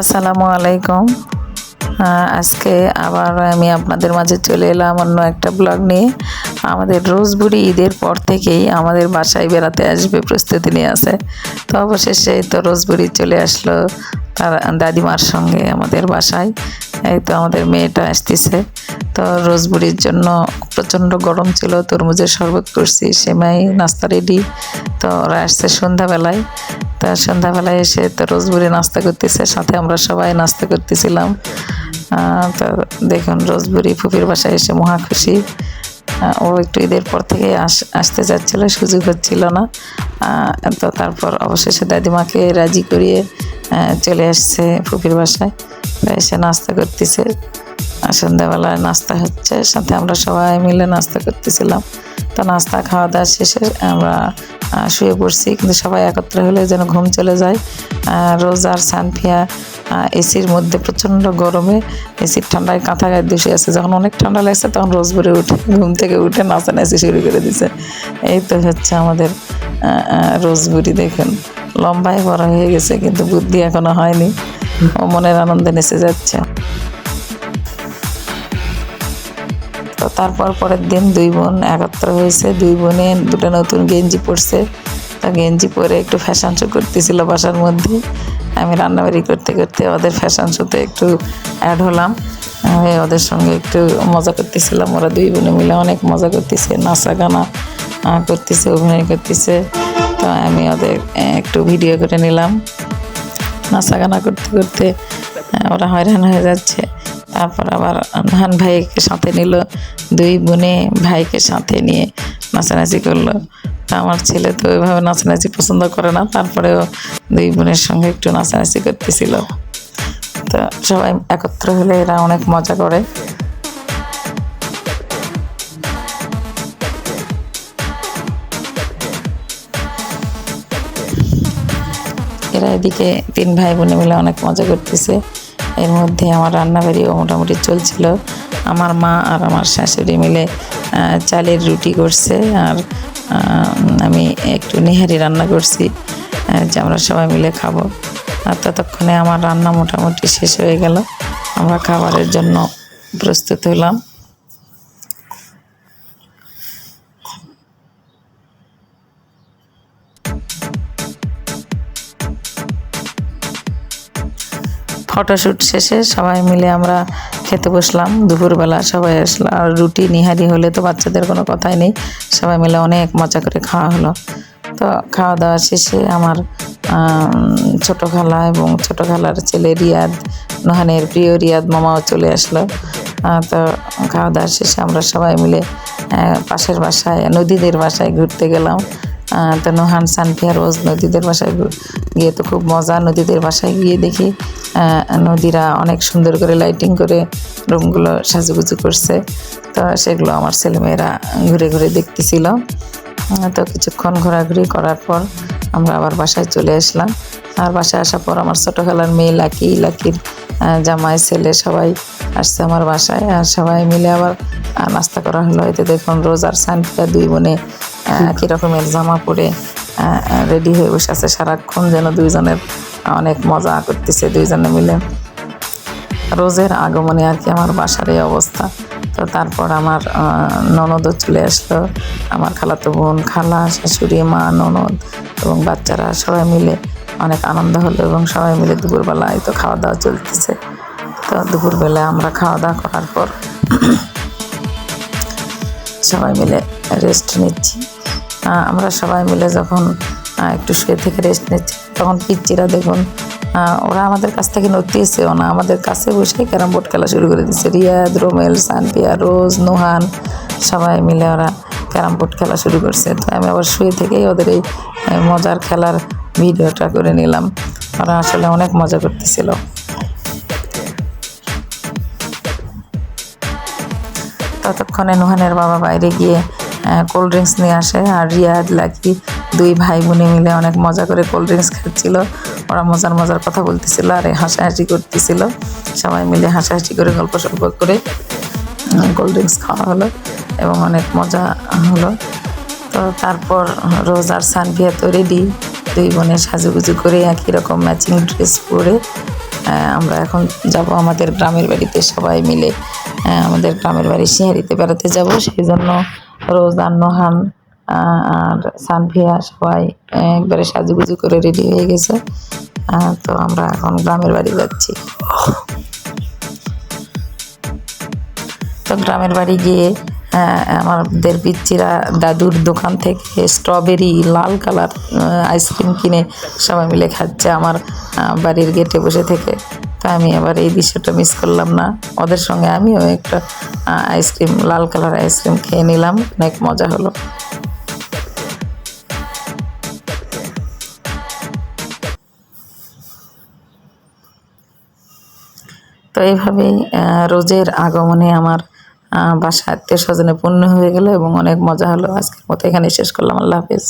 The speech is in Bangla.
আসসালামু আলাইকুম। আজকে আবার আমি আপনাদের মাঝে চলে এলাম অন্য একটা ব্লগ নিয়ে। আমাদের রোজবুড়ি ঈদের পর থেকেই আমাদের বাসায় বেড়াতে আসবে প্রস্তুতি নিয়ে আছে। তো অবশেষে তো রোজবুড়ি চলে আসলো তার দাদিমার সঙ্গে আমাদের বাসায়। এই তো আমাদের মেয়েটা আসতেছে। তো রোজবুড়ির জন্য প্রচণ্ড গরম ছিল, তরমুজের শরবত করছি, সেমাই, নাস্তা রেডি তো ওরা আসছে সন্ধ্যাবেলায়। তা সন্ধ্যাবেলায় এসে তো রোজবুরি নাস্তা করতেছে, সাথে আমরা সবাই নাস্তা করতেছিলাম। তো দেখুন রোজবুরি ফুপির বাসায় এসে মহা খুশি। ও একটু ঈদের পর থেকে আস, আসতে যাচ্ছিল, সুযোগ হচ্ছিল না। তো তারপর অবশেষে দাদিমাকে রাজি করিয়ে চলে আসছে ফুপির বাসায়। এসে নাস্তা করতেছে। সন্ধ্যাবেলায় নাস্তা হচ্ছে, সাথে আমরা সবাই মিলে নাস্তা করতেছিলাম। তো নাস্তা খাওয়া দাওয়া শেষে আমরা শুয়ে পড়ছি। কিন্তু সবাই একত্রে হলে যেন ঘুম চলে যায়। রোজ আর সানফিয়া এসির মধ্যে প্রচণ্ড গরমে এসির ঠান্ডায় কাঁথা গায়ে দুষে আছে। যখন অনেক ঠান্ডা লাগছে, তখন রোজ ভরে উঠে, ঘুম থেকে উঠে নাচানাচি শুরু করে দিছে। এই তো হচ্ছে আমাদের রোজবুরি দেখুন। লম্বায় বড় হয়ে গেছে, কিন্তু বুদ্ধি এখনও হয়নি। ও মনের আনন্দে নেচে যাচ্ছে। তো তারপর পরের দিন দুই বোন একত্র হয়েছে। দুই বোনে দুটো নতুন গেঞ্জি পরছে। তা গেঞ্জি পরে একটু ফ্যাশন শো করতেছিল বাসার মধ্যে। আমি রান্নাবাড়ি করতে করতে ওদের ফ্যাশন শোতে একটু অ্যাড হলাম। আমি ওদের সঙ্গে একটু মজা করতেছিলাম। ওরা দুই বোনে মিলে অনেক মজা করতেছে, নাচা গানা করতেছে, অভিনয় করতেছে। তো আমি ওদের একটু ভিডিও করে নিলাম। নাচা গানা করতে করতে ওরা হয়রান হয়ে যাচ্ছে। তারপর আবার ধান ভাইকে সাথে নিল। দুই বোনে ভাইকে সাথে নিয়ে নাচানাচি করল। তা আমার ছেলে তো ওইভাবে নাচানাচি পছন্দ করে না, তারপরেও দুই বোনের সঙ্গে একটু নাচানাচি করতেছিল। তো সবাই একত্র হলে এরা অনেক মজা করে। এরা এদিকে তিন ভাই বোনে মিলে অনেক মজা করতেছে। এর মধ্যে আমার রান্নাবাড়িও মোটামুটি চলছিল। আমার মা আর আমার শাশুড়ি মিলে চালের রুটি করছে আর আমি একটু নিহারি রান্না করছি যে আমরা সবাই মিলে খাব। আর ততক্ষণে আমার রান্না মোটামুটি শেষ হয়ে গেল। আমরা খাবারের জন্য প্রস্তুত হলাম। ফটোশ্যুট শেষে সবাই মিলে আমরা খেতে বসলাম দুপুরবেলা সবাই আসলো আর রুটি নিহারি হলে তো বাচ্চাদের কোনো কথাই নেই সবাই মিলে অনেক মজা করে খাওয়া হলো। তো খাওয়া দাওয়া শেষে আমার আম, ছোট খালা এবং ছোট খালার ছেলে রিয়াদ নোহানের প্রিয় রিয়াদ মামাও চলে আসলো। তো খাওয়া দাওয়া শেষে আমরা সবাই মিলে পাশের বাসায় নদীদের বাসায় ঘুরতে গেলাম। তো নোহান সানফিয়া রোজ নদীদের বাসায় গিয়ে তো খুব মজা নদীদের বাসায় গিয়ে দেখি। নদীরা অনেক সুন্দর করে লাইটিং করে রুমগুলো সাজুগুজু করছে। তো সেগুলো আমার ছেলেমেয়েরা ঘুরে ঘুরে দেখতেছিল। তো কিছুক্ষণ ঘোরাঘুরি করার পর আমরা আবার বাসায় চলে আসলাম। আর বাসায় আসার পর আমার ছোটো খেলার মেয়ে লাকি, লাকির জামাই, ছেলে সবাই আসছে আমার বাসায়। আর সবাই মিলে আবার নাস্তা করা হলো। এতে দেখুন রোজ আর সানফিয়া দুই বোনে একই রকমের জামা পরে রেডি হয়ে বসে আছে সারাক্ষণ যেন দুইজনের অনেক মজা করতেছে দুইজনে মিলে। রোজের আগমনে আর কি আমার বাসার এই অবস্থা। তো তারপর আমার ননদও চলে আসলো আমার খালাতো বোন খালা শাশুড়ি মা ননদ এবং বাচ্চারা সবাই মিলে অনেক আনন্দ হলো এবং সবাই মিলে দুপুরবেলা এই তো খাওয়া দাওয়া চলতেছে। তো দুপুরবেলা আমরা খাওয়া দাওয়া করার পর সবাই মিলে রেস্ট নিচ্ছি। আমরা সবাই মিলে যখন একটু শুয়ে থেকে রেস্ট নিচ্ছি, তখন পিচ্চিরা দেখুন ওরা আমাদের কাছ থেকে নড়তেছেও না। আমাদের কাছে বসে ক্যারাম বোর্ড খেলা শুরু করে দিচ্ছে রিয়াদ, রোমেল, সানপিয়া, রোজ, নোহান, সবাই মিলে ওরা ক্যারাম বোর্ড খেলা শুরু করছে। তো আমি আবার শুয়ে থেকেই ওদের এই মজার খেলার ভিডিওটা করে নিলাম। ওরা আসলে অনেক মজা করতেছিল। ততক্ষণে নুহানের বাবা বাইরে গিয়ে কোল্ড ড্রিঙ্কস নিয়ে আসে। আর রিয়াদ, লাকি দুই ভাই বোনে মিলে অনেক মজা করে কোল্ড ড্রিঙ্কস খাচ্ছিল। ওরা মজার মজার কথা বলতেছিল আর হাসাহাসি করতেছিল। সবাই মিলে হাসাহাসি করে, গল্প সল্প করে কোল্ড ড্রিঙ্কস খাওয়া হলো এবং অনেক মজা হলো। তো তারপর রোজ আর সানভিয়া তো রেডি দুই বোনে সাজুগুজু করে একই রকম ম্যাচিং ড্রেস পরে আমরা এখন যাব আমাদের গ্রামের বাড়িতে সবাই মিলে। আমাদের গ্রামের বাড়ি সিহারিতে বেড়াতে যাব। সেই জন্য রোজান নোহান আর সানভিয়া সবাই একবারে সাজুগুজু করে রেডি হয়ে গেছে। তো আমরা এখন গ্রামের বাড়ি যাচ্ছি। তো গ্রামের বাড়ি গিয়ে আমাদের পিচ্চিরা দাদুর দোকান থেকে স্ট্রবেরি লাল কালার আইসক্রিম কিনে সবাই মিলে খাচ্ছে আমার বাড়ির গেটে বসে থেকে। তো আমি আবার এই দৃশ্যটা মিস করলাম না। ওদের সঙ্গে আমিও একটা আইসক্রিম লাল কালার আইসক্রিম খেয়ে নিলাম। অনেক মজা হলো। তো এইভাবেই রোজের আগমনে আমার বাসা আত্মীয় স্বজনে পূর্ণ হয়ে গেল এবং অনেক মজা হলো। আজকের মতো এখানে শেষ করলাম। আল্লাহ হাফিজ।